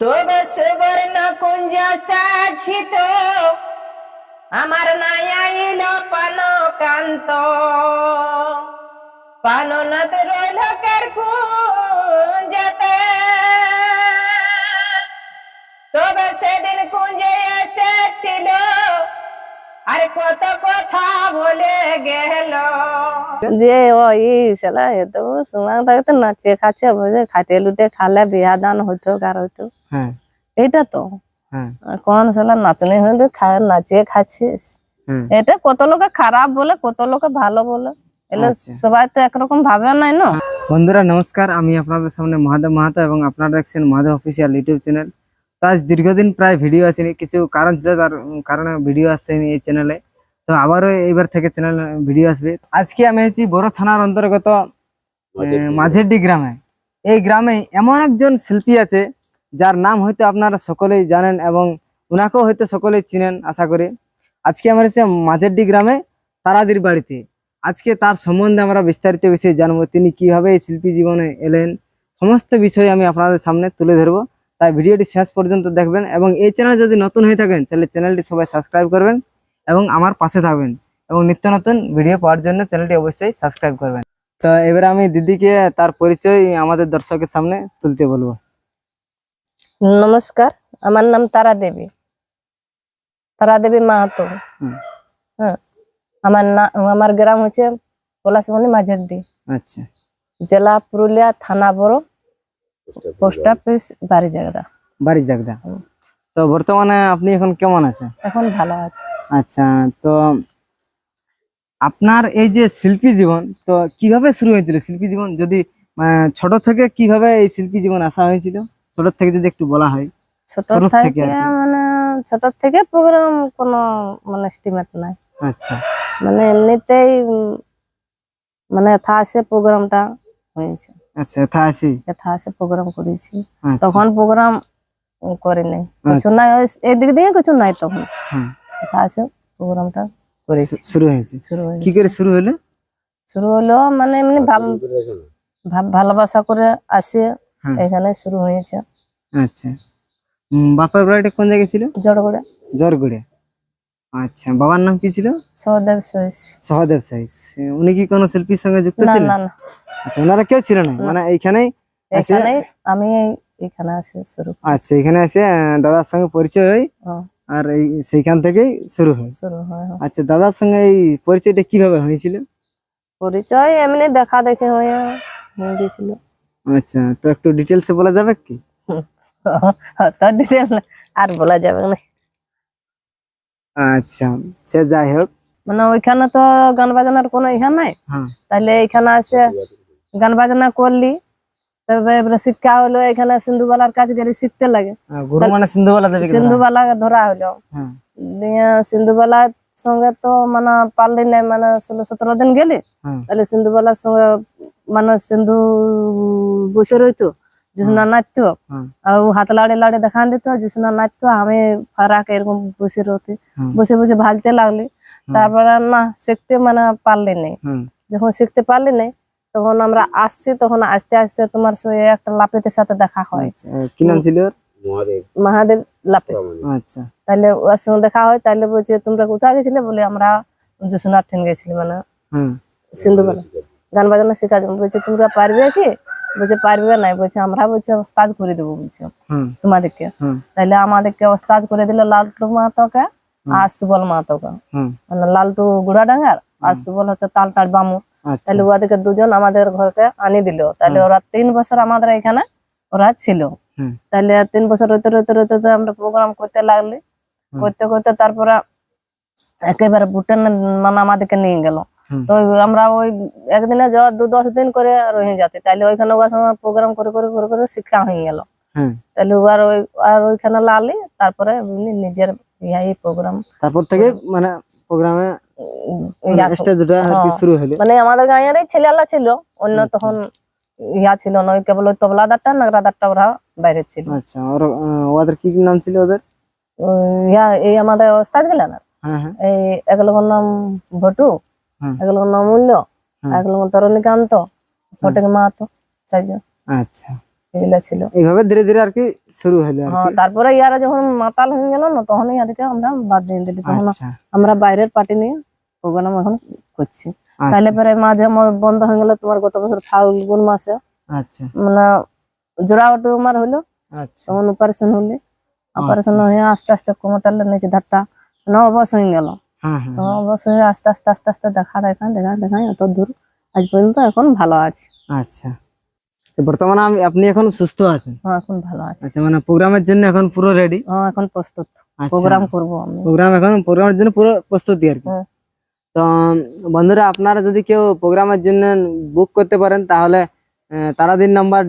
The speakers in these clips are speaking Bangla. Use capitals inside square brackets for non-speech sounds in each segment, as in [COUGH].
তবে সুবর্ণ কুঞ্জ সাছিত আমার নাই আইল পান কান্ত নদ রইল কুঞ্জতে। তবে সেদিন কুঞ্জে এসেছিল আর কত কথা বলে গেল। যে ওই শালা এত শোনা থাকতো নাচে খাচ্ছে খাটে লুটে খালে বিয়া দান হইতো কার হইতো। হ্যাঁ। এইটা তো। হ্যাঁ। কোন শালা নাচনি হইতো নাচিয়ে খাচ্ছিস? হ্যাঁ। এটা কত লোকে খারাপ বলে কত লোকে ভালো বলে? এলে আচ্ছা। সবাই তো একরকম ভাবে নাই না? বন্ধুরা নমস্কার। আমি আপনাদের সামনে মহাদেব মাহাতো এবং আপনারা দেখছেন মহাদেব অফিসিয়াল ইউটিউব চ্যানেল আজ দীর্ঘদিন প্রায় ভিডিও আসেনি কিছু কারণ ছিল তার কারণে ভিডিও আসছেনি এই চ্যানেলে তো আবারও এইবার থেকে চ্যানেল ভিডিও আসবে। আজকে আমি এসেছি বড় থানার অন্তর্গত মাঝেরডি গ্রামে। এই গ্রামে এমন একজন শিল্পী আছে যার নাম হয়তো আপনারা সকলেই জানেন এবং ওনাকেও হয়তো সকলেই চিনেন আশা করি। আজকে আমার এসেছি মাঝেরডি গ্রামে তারাদির বাড়িতে। আজকে তার সম্বন্ধে আমরা বিস্তারিত বিষয়ে জানব তিনি কীভাবে এই শিল্পী জীবনে এলেন সমস্ত বিষয় আমি আপনাদের সামনে তুলে ধরবো। তাই ভিডিওটি শেষ পর্যন্ত দেখবেন এবং এই চ্যানেল যদি নতুন হয়ে থাকেন তাহলে চ্যানেলটি সবাই সাবস্ক্রাইব করবেন এবং আমার পাশে থাকবেন এবং নিত্য নতুন ভিডিও পাওয়ার জন্য চ্যানেলটি অবশ্যই সাবস্ক্রাইব করবেন। তো এবারে আমি দিদিকে তার পরিচয় আমাদের দর্শকের সামনে তুলতে বলব। নমস্কার আমার নাম তারা দেবী। তারা দেবী মাহাতো। হ্যাঁ আমার না আমার গ্রাম হচ্ছে পলাশমণি মাঝেরডি। আচ্ছা। জেলা পুরুলিয়া থানা বড়। পোস্ট অফিস বাড়ি জায়গা বাড়ি জাগদা। তো বর্তমানে আপনি এখন কেমন আছেন? এখন ভালো আছে। আচ্ছা তো আপনার এই যে শিল্পী জীবন তো কীভাবে শুরু হয়েছিল শিল্পী জীবন? যদি ছোট থেকে কীভাবে এই শিল্পী জীবন আসা হয়েছিল? ছোট থেকে যদি একটু বলা হয়। ছোট থেকে। মানে ছোট থেকে প্রোগ্রাম কোনো মানে এস্টিমেট নাই। আচ্ছা। মানে এমনিতেই মানে এথা আসে প্রোগ্রামটা হয়েছে। আচ্ছা আসে প্রোগ্রাম করেছি। আচ্ছা, তখন প্রোগ্রাম করি নাই। কিছু নাই ওই এদিক দিয়ে কিছু নাই তখন। হ্যাঁ, প্রোগ্রামটা করেছি। শুরু হয়েছে? শুরু কি করে শুরু হলো? শুরু হলো মানে এমনি ভালোবাসা করে আসে। হ্যাঁ। এখানে শুরু হয়েছে। আচ্ছা। বাপের বাড়িটা কোন জায়গায় ছিল? জড় করে জরগুড়ে আচ্ছা বাবার নাম কি ছিল? সহদেব সহিস সহদেব সাইজ উনি কি কোনো শিল্পীর সঙ্গে যুক্ত ছিলেন? না না। আচ্ছা ওনারা কেউ ছিল না? মানে এইখানেই এখানে আমি এখানে আসে শুরু আচ্ছা এখানে এসে দাদার সঙ্গে পরিচয় হয় আর এই সেইখান থেকেই শুরু হয়। শুরু হয়। আচ্ছা দাদার সঙ্গে এই পরিচয়টা কীভাবে হয়েছিল? পরিচয় এমনি দেখা দেখে হয়ে গেছিল আচ্ছা তো একটু ডিটেলসে বলা যাবে কি? [LAUGHS] আর বলা যাবে না। আচ্ছা সে যাই হোক। মানে ওইখানে তো গান বাজনার কোনো ইহা নাই। হ্যাঁ। তাহলে এখানে আসে গান বাজনা করলি তবে এবারে শিক্ষা হলো এখানে সিন্ধুবালার কাছে গেলে শিখতে লাগে। আহ, গুরু মানে সিন্ধুবালা দেবে সিন্ধুবালা ধরা হলো। হ্যাঁ। দিয়ে সিন্ধুবালার সঙ্গে তো মানে পারলি নাই মানে ষোলো সতেরো দিন গেলি। হ্যাঁ। তাহলে সিন্ধুবালার সঙ্গে মানে সিন্ধু বসে রইতো। জুসনা নাচতো আর ও হাত লাড়ে লাড়ে দেখান দিত জুসনা নাচতো আমি ফারাক এরকম বসে রইতে বসে বসে ভালতে লাগলি তারপরে না শিখতে মানে পারলি নাই যখন শিখতে পারলি নাই তখন আমরা আসছি তখন আস্তে আস্তে তোমার সঙ্গে একটা লাপিতের সাথে দেখা হয় কি নাম ছিল মহাদেব লাপিত আচ্ছা তাহলে ওর সঙ্গে দেখা হয় তাহলে বলছে তোমরা কোথায় গেছিলে বলে আমরা জুসনার ঠেন গেছিলি মানে সিন্ধুবেলা গান বাজানো শেখা যাবে বলছে তোমরা পারবে কি বলছে পারবে না। বলছে আমরা বলছে ওস্তাদ করে দেবো। বলছে হুম। তোমাদেরকে। হুম। তাহলে আমাদেরকে ওস্তাদ করে দিল লালটু মাহাতোকে আর সুবল মাহাতোকে। হুম। মানে লালটু গুড়া ডাঙ্গার আর সুবল হচ্ছে তালটার বামুর আচ্ছা। তাহলে ওদেরকে দুজন আমাদের ঘরকে আনি দিল। তাহলে ওরা তিন বছর আমাদের এখানে ওরা ছিল। হুম। তাহলে তিন বছর রইতে রইতে রইতে রইতে আমরা প্রোগ্রাম করতে লাগলি। হুম। করতে করতে তারপরে একেবারে ভুটান মানে আমাদেরকে নিয়ে গেল। হুম। তো আমরা ওই একদিনে যাওয়া দু দশ দিন করে রয়ে যাতে। তাহলে ওইখানে ওর সঙ্গে প্রোগ্রাম করে করে করে করে শিক্ষা হয়ে গেল। তাহলে আর ওই আর ওইখানে লালি তারপরে নিজের ইয়াই প্রোগ্রাম তারপর থেকে মানে প্রোগ্রামে কি হ্যাঁ। শুরু হলো। মানে আমাদের গাঁয়েরই ছেলেলা ছিল অন্য তখন ইয়া ছিল না ওই কেবল ওই তবলাদারটা নাগরাদারটা ওরা বাইরে ছিল। আচ্ছা ওদের কি নাম ছিল ওদের? ইয়া এই আমাদের ওস্তাদ না? হ্যাঁ হ্যাঁ। এই লোকের নাম ভটু। হুম। এক লোকের নাম মূল্য? হুম। এক লোকের তরণীকান্ত ফটেক চারজন। আচ্ছা। এগুলা ছিল। এইভাবে ধীরে ধীরে আর কি শুরু হলো আর হ্যাঁ তারপরে ইয়ারা যখন মাতাল হয়ে গেল না তখন ইয়াদেরকে আমরা বাদ দিয়ে দিলি। তখন আচ্ছা। আমরা বাইরের পার্টি নিয়ে প্রোগ্রাম এখন করছি। আচ্ছা, তাহলে পরে মাঝে বন্ধ হয়ে গেল তোমার গত বছর ফাল্গুন মাসে আচ্ছা। মানে জোড়া টিউমার হলো। আচ্ছা। তখন অপারেশন হলে। অপারেশন হয়ে আস্তে আস্তে কোমরটালে নিচে ধারটা অবশ হয়ে গেল। হ্যাঁ হ্যাঁ। তো অবশ আস্তে আস্তে আস্তে আস্তে দেখা দেখা দেখা দেখা এত দূর। আজ পর্যন্ত এখন ভালো আছে। আচ্ছা। বর্তমানে আমি আপনি এখন সুস্থ আছেন? হ্যাঁ এখন ভালো আছে। আচ্ছা মানে প্রোগ্রামের জন্য এখন পুরো রেডি হ্যাঁ এখন প্রস্তুত। আচ্ছা। প্রোগ্রাম করব আমি। প্রোগ্রাম এখন প্রোগ্রামের জন্য পুরো প্রস্তুতি আর কি। তো বন্ধুরা আপনারা যদি কেউ প্রোগ্রামের জন্য বুক করতে পারেন তাহলে তারাদিন নাম্বার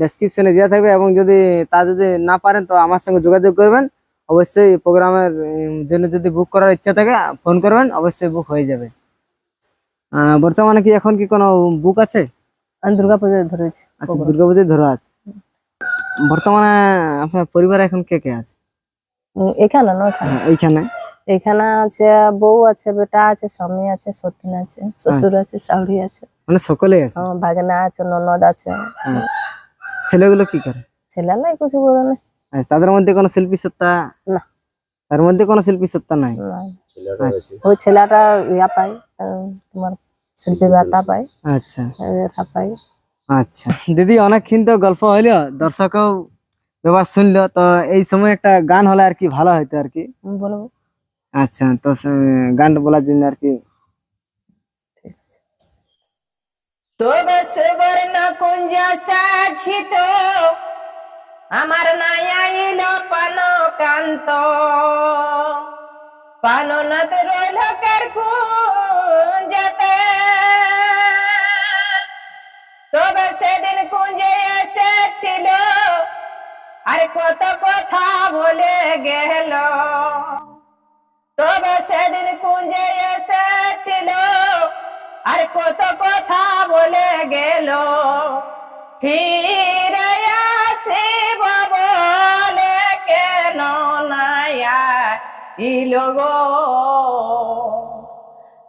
ডেসক্রিপশনে দেওয়া থাকবে এবং যদি তা যদি না পারেন তো আমার সঙ্গে যোগাযোগ করবেন। অবশ্যই প্রোগ্রামের জন্য যদি বুক করার ইচ্ছা থাকে ফোন করবেন অবশ্যই বুক হয়ে যাবে। বর্তমানে কি এখন কি কোনো বুক আছে? আমি দুর্গা পুজোয় ধরেছি আচ্ছা দুর্গাপুজোয় ধরা আছে। বর্তমানে আপনার পরিবারে এখন কে কে আছে? এখানে না হ্যাঁ, এইখানে। এখানে আছে বউ আছে বেটা আছে স্বামী আছে সতীন আছে শ্বশুর আছে শাশুড়ি আছে। মানে সকলেই আছে? ভাগনা আছে ননদ আছে। আচ্ছা। ছেলেগুলো কি করে? ছেলে নাই কিছু করে না আচ্ছা, তাদের মধ্যে কোনো শিল্পী সত্তা? না। তার মধ্যে কোনো শিল্পী সত্তা নাই। আচ্ছা, ওই ছেলেটা ইয়া পাই তোমার শিল্পী ভাতা পাই আচ্ছা। পাই আচ্ছা। দিদি অনেকক্ষণ তো গল্প হইল দর্শকও ব্যাপার শুনলো তো এই সময় একটা গান হলে আর কি ভালো হইতো আর কি? আমি বলব। আচ্ছা তো সে- গানটা বলার জন্য আর কি। তবে সুবর্ণ কুঞ্জ সাছিত আমার নায়াইল পান কান্ত পাননাথ রইল কার কুঞ্জতে। তবে সেদিন কুঞ্জে এসেছিল, আর কত কথা বলে গেল। তবে সেদিন কুঞ্জে এসেছিল, আর কত কথা বলে গেল। ফিরে আসিব বলে কেন নায়া ইলো গো?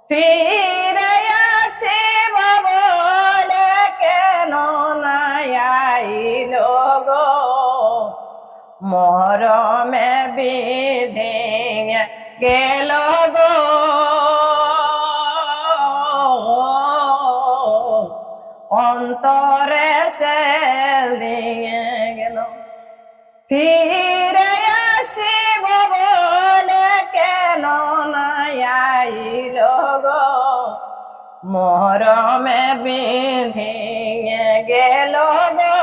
ফিরে আসিব বলে কেন নায়া ইলো গো? মরমে বিধে গেল ফিরে আসিব বলে কেন নাইল গো? মরমে বিধিয়ে গেল গো।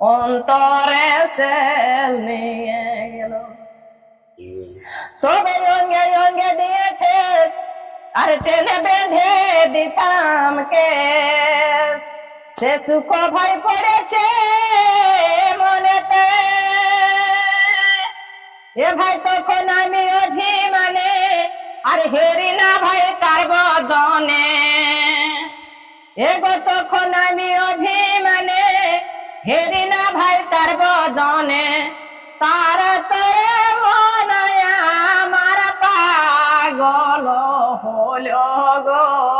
অন্তরে সেল নিয়ে গেল। তবে অঙ্গে অঙ্গে দিয়ে আর টেনে বেঁধে দিতাম কেস। সে সুখ ভয় পড়েছে মনেতে। এ ভাই তখন আমি অভিমানে, আর হেরি না ভাই তার বদনে। এগো তখন আমি অভিমানে, হেরি না ভাই তার বদনে। তার তরে মনায়া আমার পাগল হলো গো।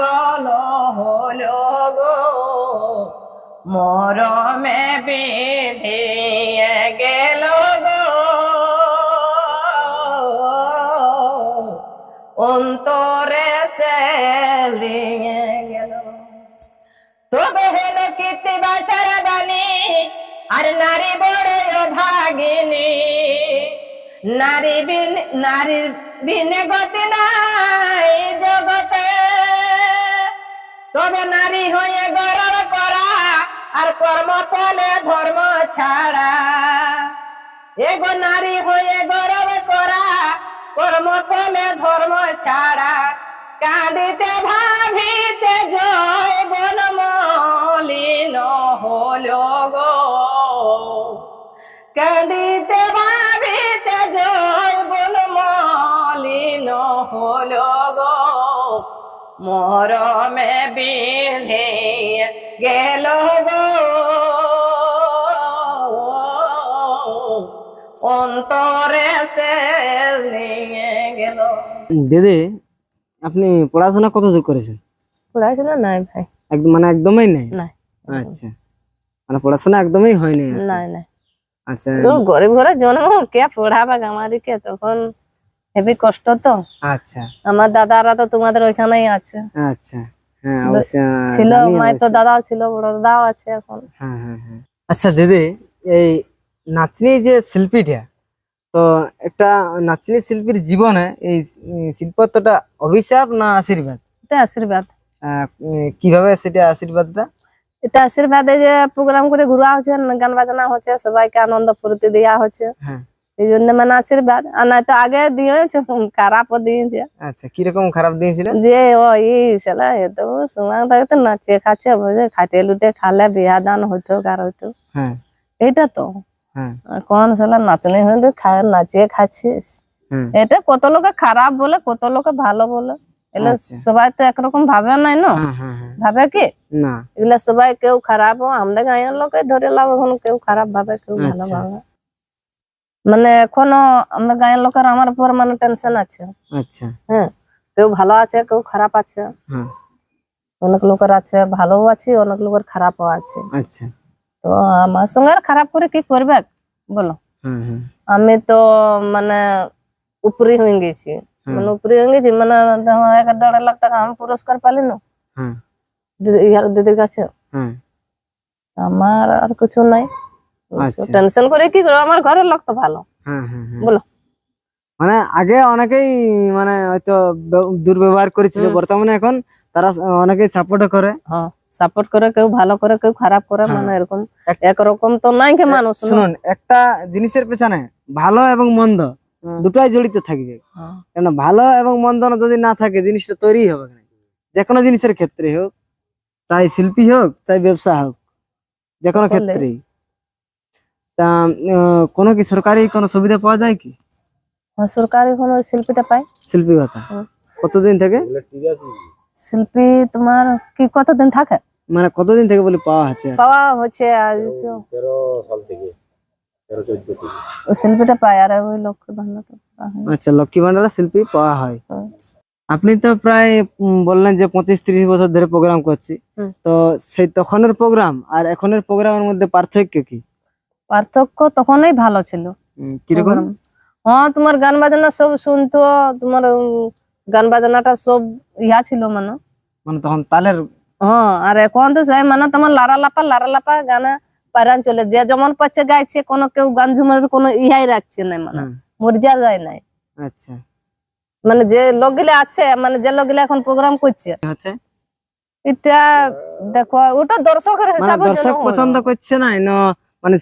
পাগল হলো গো। মরমে বেঁধে গেল গো। অন্তরে সেলিয়ে গেল। তবে হেন কীর্তি বাসার বাণী, আর নারী বড় ভাগিনী। নারী বিন নারীর বিনে গতি নাই নারী হয়ে গরব করা আর কর্ম ফলে ধর্ম ছাড়া। এগো নারী হয়ে গরব করা, কর্ম ফলে ধর্ম ছাড়া। কাঁদিতে ভাবিতে জয় বন মলিন হলো গো। কাঁদিতে ভাবিতে জয় বন মলিন হলো মরমে বিধে গেল গো। অন্তরে সে নিয়ে দিদি আপনি পড়াশোনা কত দূর করেছেন? পড়াশোনা নাই ভাই। একদম মানে একদমই নেই? নাই। আচ্ছা। মানে পড়াশোনা একদমই হয়নি। নাই নাই। আচ্ছা। গরিব ঘরে জন্ম কে পড়াবে আমাদেরকে তখন হেবি কষ্ট তো। আচ্ছা। আমার দাদারা তো তোমাদের ওইখানেই আছে। আচ্ছা। হ্যাঁ ছিল মায়ের তো দাদাও ছিল বড় দাদাও আছে এখন। হ্যাঁ হ্যাঁ হ্যাঁ। আচ্ছা দিদি এই নাচনি যে শিল্পীটা তো একটা নাচনি শিল্পীর জীবনে এই শিল্পত্বটা অভিশাপ না আশীর্বাদ? এটা আশীর্বাদ। কীভাবে সেটা আশীর্বাদটা? এটা আশীর্বাদে যে প্রোগ্রাম করে ঘুরা হচ্ছে গান বাজনা হচ্ছে সবাইকে আনন্দ ফুর্তি দেওয়া হচ্ছে। হ্যাঁ। এই জন্য মানে আশীর্বাদ। আর নয়তো আগে দিয়েছে খারাপও দিয়েছে। আচ্ছা কীরকম খারাপ দিয়েছিল? যে ও ই সেলা এত সময় থাকতে নাচে খাচ্ছে বুঝে খাটে লুটে খালে বিয়া দান হইতো কার হইতো। হ্যাঁ। এইটা তো। হ্যাঁ। কোন সেলা নাচনি হইতো খায় নাচিয়ে খাচ্ছিস। এটা কত লোকে খারাপ বলে কত লোকে ভালো বলে। এগুলো আচ্ছা। সবাই তো একরকম ভাবে নাই না? হ্যাঁ ভাবে কি? না। এগুলা সবাই কেউ খারাপ আমাদের গাঁয়ের লোকে ধরে লাভ এখন কেউ খারাপ ভাবে কেউ ভালো আচ্ছা। ভাবে। মানে এখনও আমাদের গাঁয়ের লোকের আমার উপর মানে টেনশন আছে। আচ্ছা। হ্যাঁ কেউ ভালো আছে কেউ খারাপ আছে। অনেক লোকের আছে ভালো আছে অনেক লোকের খারাপও আছে। আচ্ছা। তো আমার সঙ্গে খারাপ করে কি করবে? বলো। আমি তো মানে উপরে হয়ে গেছি। মানে উপরে হয়ে গেছি মানে এক দেড় লাখ টাকা আমি পুরস্কার পালি না। দিদির কাছে। আমার আর কিছু নাই। টেনশন করে কি করব? আমার ঘরের লোক তো ভালো। হ্যাঁ হ্যাঁ হ্যাঁ। বলো। মানে আগে অনেকেই মানে হয়তো দুর্ব্যবহার করেছিল বর্তমানে এখন তারা অনেকেই সাপোর্ট করে। হ্যাঁ সাপোর্ট করে কেউ ভালো করে কেউ খারাপ করে মানে এরকম এক- একরকম তো নাই কে মানুষ শুনুন একটা জিনিসের পেছনে ভালো এবং মন্দ। দুটাই জড়িত থাকবে। কেন ভালো এবং মন্দ যদি না থাকে জিনিসটা তৈরি হবে না। যে কোনো জিনিসের ক্ষেত্রে হোক চাই শিল্পী হোক চাই ব্যবসা হোক যে কোনো ক্ষেত্রেই। তা কোনো কি সরকারি কোনো সুবিধা পাওয়া যায় কি? হ্যাঁ, সরকারি কোনো শিল্পীটা পাই। শিল্পী ভাতা? কতদিন থেকে? শিল্পী তোমার কি কতদিন থাকে? মানে কতদিন থেকে বলে পাওয়া আছে পাওয়া হচ্ছে আজ ওই শিল্পীটা পাই আর ওই লক্ষ্য ভান্ডারটা আচ্ছা লক্ষ্মী ভান্ডার শিল্পী পাওয়া হয়। আপনি তো প্রায় বললেন যে পঁচিশ ত্রিশ বছর ধরে প্রোগ্রাম করছি। তো সেই তখনের প্রোগ্রাম আর এখনের প্রোগ্রামের মধ্যে পার্থক্য কি? পার্থক্য তখনই ভালো ছিল। কীরকম? হ্যাঁ তোমার গান বাজনা সব শুনতো তোমার গান বাজনাটা সব ইয়া ছিল মানে। মানে তখন তালের হ্যাঁ আর এখন তো সেই মানে তোমার লারা লাপা লারা লাপা গানা পারান চলে। যে যেমন পাচ্ছে গাইছে কোনো কেউ গান ঝুমার কোনো ইহাই রাখছে না মানে। হ্যাঁ, মর্যা যায় নাই। আচ্ছা। মানে যে লোকগুলো আছে মানে যে লোকগুলো এখন প্রোগ্রাম করছে। এটা দেখো ওটা দর্শকের মানে হিসাবে দর্শক পছন্দ করছে না না মানে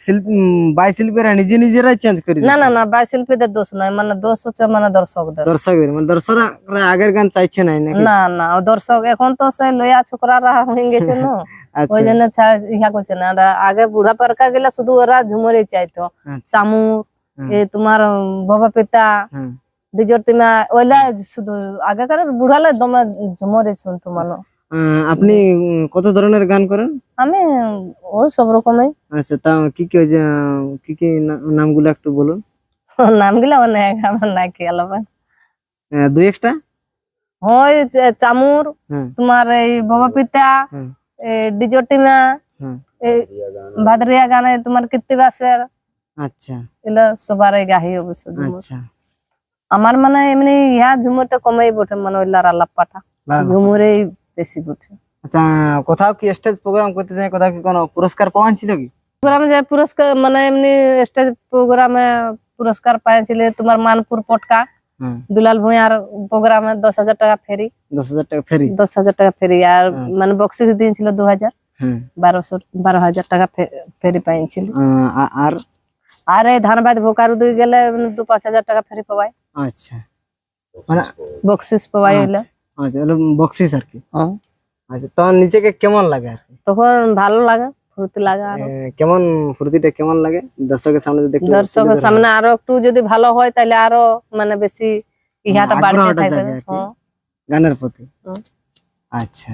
বাই শিল্পীরা নিজে নিজেরাই চেঞ্জ করে না। না না বাই শিল্পীদের দোষ নয় মানে দোষ হচ্ছে মানে দর্শকদের। দর্শকদের মানে দর্শকরা আগের গান চাইছে না না না দর্শক এখন তো সে লইয়া ছোকরারা হয়ে গেছে না। [LAUGHS] আচ্ছা। ওই জন্য ইহা করছে না। আগে বুড়া পারকা গেলে শুধু ওরা ঝুমরে চাইতো। আচ্ছা, চামুর হুম। এ তোমার বাবা পিতা হুম। দ্বিজোর টিমা ওইলা শুধু আগেকার বুড়ালে দমে ঝুমরে শুনতো আহ, আপনি কত ধরনের গান করেন? আমি ও সব রকমই। আচ্ছা তা কি কি কি কি নামগুলো একটু বলুন। [LAUGHS] নামগুলা অনেক আমার না হবে দুই একটা? ওই চামুর হ্যাঁ। তোমার এই বাবা পিতা হুম। ডিজোর এই ভাদরিয়া গানে তোমার কীর্তিবাসের আচ্ছা। এগুলো সবার গাহি অবশ্য আচ্ছা। আমার মানে এমনি ইহা ঝুমুরটা কমেই বটে মানে ওই লারা লাপ্পাটা। লারা ঝুমুরেই বেশি বটে আচ্ছা কোথাও কি স্টেজ প্রোগ্রাম করতে চাই কোথাও কি কোনো পুরস্কার পাওয়ান ছিল কি? প্রোগ্রামে যে পুরস্কার মানে এমনি স্টেজ প্রোগ্রামে পুরস্কার পাইছিল তোমার মানপুর পটকা। দুলাল ভুঁইয়ার প্রোগ্রামে দশ হাজার টাকা ফেরি। দশ হাজার টাকা ফেরি? দশ হাজার টাকা ফেরি আর আচ্ছা। মানে বক্সিস দিয়েছিল দু হাজার। বারোশো বারো হাজার টাকা ফেরি পাইছিল আর? আর এই ধানবাদ ভোকারু দিয়ে গেলে দু পাঁচ হাজার টাকা ফেরি পাওয়াই আচ্ছা। মানে বক্সিস পাওয়াই হইলে। আচ্ছা বক্সিস আর কি? হ্যাঁ। আচ্ছা তখন নিজেকে কেমন লাগে আর কি? তখন ভালো লাগে ফুর্তি লাগে কেমন ফুর্তিটা কেমন লাগে? দর্শকের সামনে যদি দর্শকের সামনে আরও একটু যদি ভালো হয় তাহলে আরও মানে বেশি ইহাটা হ্যাঁ, বাড়তে থাকবে। হ্যাঁ। গানের প্রতি। আচ্ছা।